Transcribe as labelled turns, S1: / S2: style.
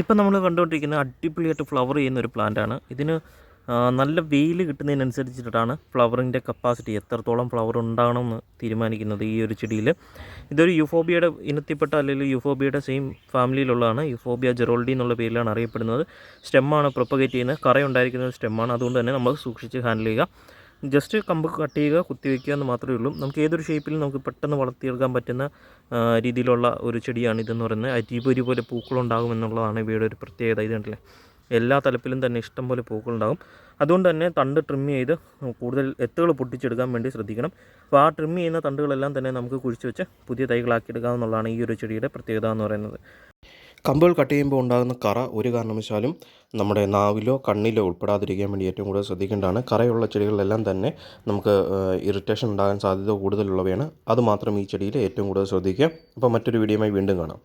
S1: ഇപ്പം നമ്മൾ കണ്ടുകൊണ്ടിരിക്കുന്നത് അടിപൊളിയായിട്ട് ഫ്ലവർ ചെയ്യുന്ന ഒരു പ്ലാന്റാണ് ഇതിന് നല്ല വെയിൽ കിട്ടുന്നതിനനുസരിച്ചിട്ടാണ് ഫ്ലവറിന്റെ കപ്പാസിറ്റി എത്രത്തോളം ഫ്ലവർ ഉണ്ടാകണമെന്ന് തീരുമാനിക്കുന്നത് ഈ ഒരു ചെടിയിൽ. ഇതൊരു യുഫോബിയയുടെ ഇനത്തിൽപ്പെട്ട അല്ലെങ്കിൽ യുഫോബിയയുടെ സെയിം ഫാമിലിയിലുള്ളതാണ് യുഫോബിയ ജെറോൾഡി എന്നുള്ള പേരിലാണ് അറിയപ്പെടുന്നത്. സ്റ്റെമ്മാണ് പ്രൊപ്പഗേറ്റ് ചെയ്യുന്നത്. കറയുണ്ടായിരിക്കുന്ന ഒരു സ്റ്റെമ്മാണ് അതുകൊണ്ട് തന്നെ നമ്മൾ സൂക്ഷിച്ച് ഹാൻഡിൽ ചെയ്യുക. ജസ്റ്റ് കമ്പ് കട്ട് ചെയ്യുക കുത്തിവെക്കുക എന്ന് മാത്രമേ ഉള്ളൂ. നമുക്ക് ഏതൊരു ഷേപ്പിലും നമുക്ക് പെട്ടെന്ന് വളർത്തിയെടുക്കാൻ പറ്റുന്ന രീതിയിലുള്ള ഒരു ചെടിയാണ് ഇതെന്ന് പറയുന്നത്. അരിപൊരി പോലെ പൂക്കളുണ്ടാകും എന്നുള്ളതാണ് ഇവയുടെ ഒരു പ്രത്യേകത. ഇത് കണ്ടില്ലേ? എല്ലാ തലപ്പിലും തന്നെ ഇഷ്ടം പോലെ പൂക്കളുണ്ടാകും അതുകൊണ്ട് തന്നെ തണ്ട് ട്രിം ചെയ്ത് കൂടുതൽ എത്തുകൾ പൊട്ടിച്ചെടുക്കാൻ വേണ്ടി ശ്രദ്ധിക്കണം. അപ്പോൾ ആ ട്രിം ചെയ്യുന്ന തണ്ടുകളെല്ലാം തന്നെ നമുക്ക് കുഴിച്ച് വെച്ച് പുതിയ തൈകളാക്കി എന്നുള്ളതാണ് ഈ ഒരു ചെടിയുടെ പ്രത്യേകത എന്ന് പറയുന്നത്.
S2: കമ്പുകൾ കട്ട് ചെയ്യുമ്പോൾ ഉണ്ടാകുന്ന കറ ഒരു കാരണവശാലും നമ്മുടെ നാവിലോ കണ്ണിലോ ഉൾപ്പെടാതിരിക്കാൻ വേണ്ടി ഏറ്റവും കൂടുതൽ ശ്രദ്ധിക്കേണ്ടതാണ്. കറയുള്ള ചെടികളിലെല്ലാം തന്നെ നമുക്ക് ഇറിറ്റേഷൻ ഉണ്ടാകാൻ സാധ്യത കൂടുതലുള്ളവയാണ്. അതുമാത്രം ഈ ചെടിയിൽ ഏറ്റവും കൂടുതൽ ശ്രദ്ധിക്കുക. അപ്പോൾ മറ്റൊരു വീഡിയോയുമായി വീണ്ടും കാണാം.